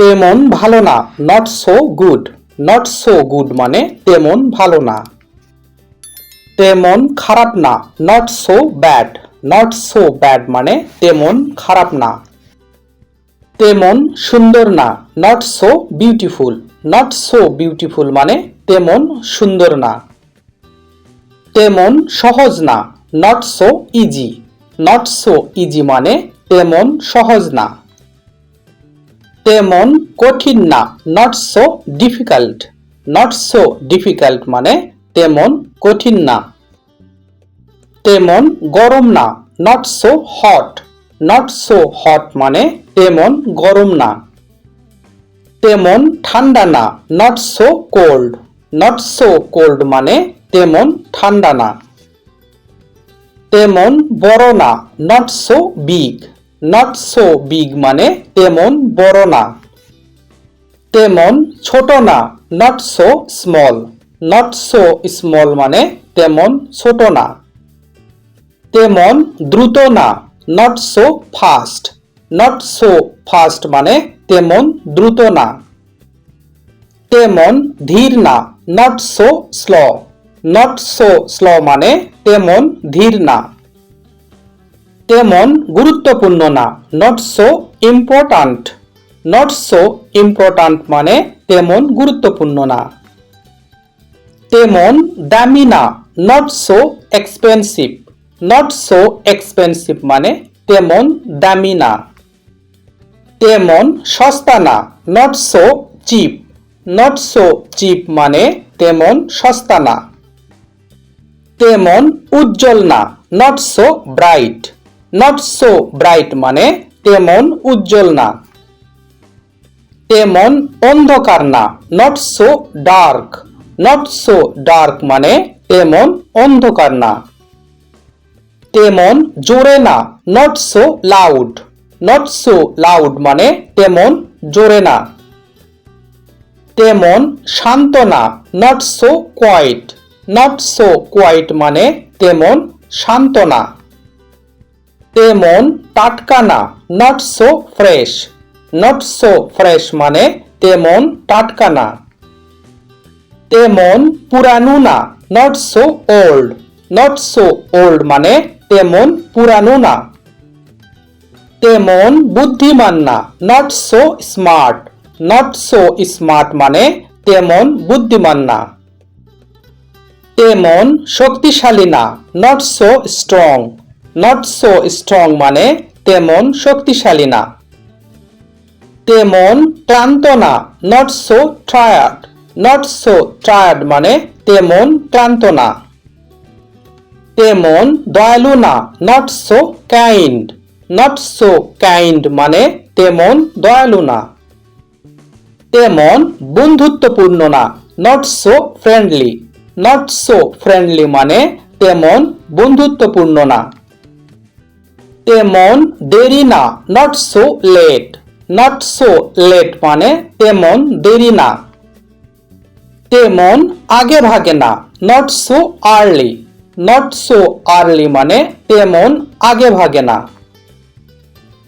তেমন ভালো না। Not so good not so good মানে তেমন ভালো না। তেমন খারাপ না। Not so bad not so bad মানে তেমন খারাপ না। তেমন সুন্দর না। Not so beautiful not so beautiful মানে তেমন সুন্দর না। তেমন সহজ না। Not so easy not so easy মানে তেমন সহজ না। তেমন কঠিন না not so difficult not so difficult মানে তেমন কঠিন না। তেমন গরম না not so hot not so hot মানে তেমন গরম না। তেমন ঠান্ডা না not so cold not so cold মানে তেমন ঠান্ডা না। তেমন বড় না not so big not so big মানে তেমন বড় না। তেমন ছোট না not so small not so small মানে তেমন ছোট না। তেমন দ্রুত না not so fast not so fast মানে তেমন দ্রুত না। তেমন ধীর না not so slow not so slow মানে তেমন ধীর না। তেমন গুরুত্বপূর্ণ না। Not so important not so important মানে তেমন গুরুত্বপূর্ণ না। তেমন দামি না। Not so expensive not so expensive মানে তেমন দামি না। তেমন সস্তা না। Not so cheap not so cheap মানে তেমন সস্তা না। তেমন উজ্জ্বল না। Not so bright not so bright মানে তেমন উজ্জ্বল না। তেমন অন্ধকার না। Not so dark not so dark মানে তেমন অন্ধকার না। তেমন জোরে না। Not so loud not so loud মানে তেমন জোরে না। তেমন শান্ত না। Not so quiet not so quiet মানে তেমন শান্ত না। তেমন টাটকা না not so fresh not so fresh মানে তেমন টাটকা না। তেমন পুরানো না not so old not so old মানে তেমন পুরানো না। তেমন বুদ্ধিমান না not so smart not so smart মানে তেমন বুদ্ধিমান না। তেমন শক্তিশালী না not so strong not so strong মানে তেমন শক্তিশালী না। তেমন ক্লান্ত না। Not so tired not so tired মানে তেমন ক্লান্ত না। তেমন দয়ালু না। Not so kind not so kind মানে তেমন দয়ালু না। তেমন বন্ধুত্বপূর্ণ না। Not so friendly not so friendly মানে তেমন বন্ধুত্বপূর্ণ না। তেমন দেরি না not so late not so late মানে তেমন দেরি না। তেমন আগে ভাগে না not so early not so early মানে তেমন আগে ভাগে না।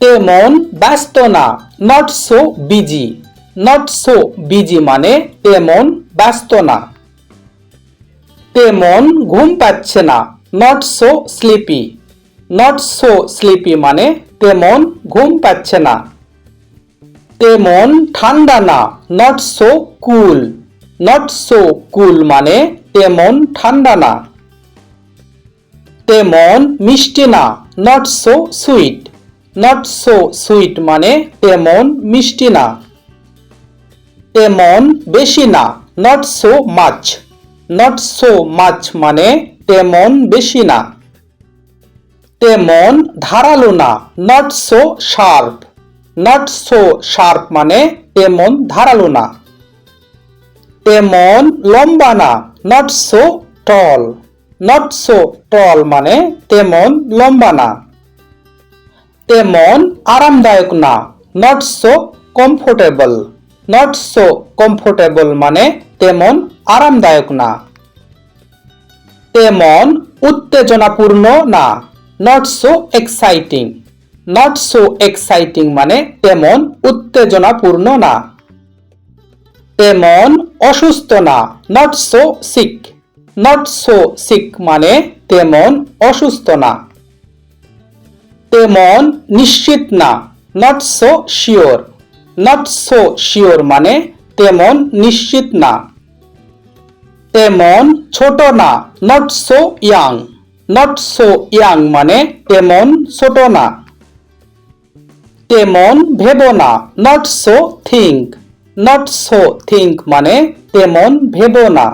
তেমন ব্যস্ত না not so busy not so busy মানে তেমন ব্যস্ত না। তেমন ঘুম পাচ্ছে না not so sleepy not so sleepy মানে তেমন ঘুম পাচ্ছে না। তেমন ঠান্ডা না not so cool not so cool মানে তেমন ঠান্ডা না। তেমন মিষ্টি না not so sweet not so sweet মানে তেমন মিষ্টি না। তেমন বেশি না not so much not so much মানে তেমন বেশি না। তেমন ধারালো না not so sharp not so sharp মানে তেমন ধারালো না। তেমন লম্বা না not so tall not so tall মানে তেমন লম্বা না। তেমন আরামদায়ক না not so comfortable not so comfortable মানে তেমন আরামদায়ক না। তেমন উত্তেজনাপূর্ণ না not so exciting not so exciting মানে তেমন উত্তেজনাপূর্ণ না। তেমন অসুস্থ না। Not so sick not so sick মানে তেমন অসুস্থ না। তেমন নিশ্চিত না। Not so sure not so sure মানে তেমন নিশ্চিত না। তেমন ছোট না। Not so young not so young মানে তেমন ছোট না। তেমন ভেবো না। Not so think not so think মানে তেমন ভেবো না।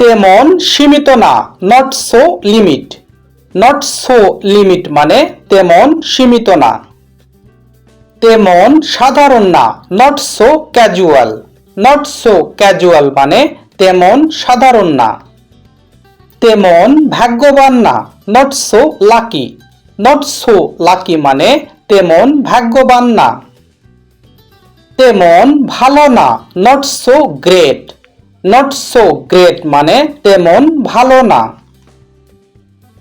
তেমন সীমিত না। Not so limit not so limit মানে তেমন সীমিত না। তেমন সাধারণ না। Not so casual not so casual মানে তেমন সাধারণ না। তেমন ভাগ্যবান না। Not so lucky not so lucky মানে তেমন ভাগ্যবান না। তেমন ভালো না। Not so great not so great মানে তেমন ভালো না।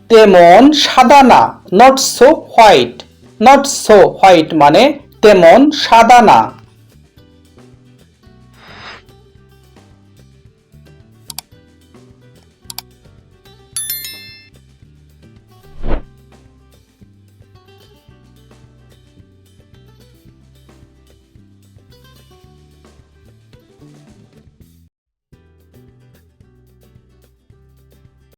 তেমন সাদা না। Not so white not so white মানে তেমন সাদা না।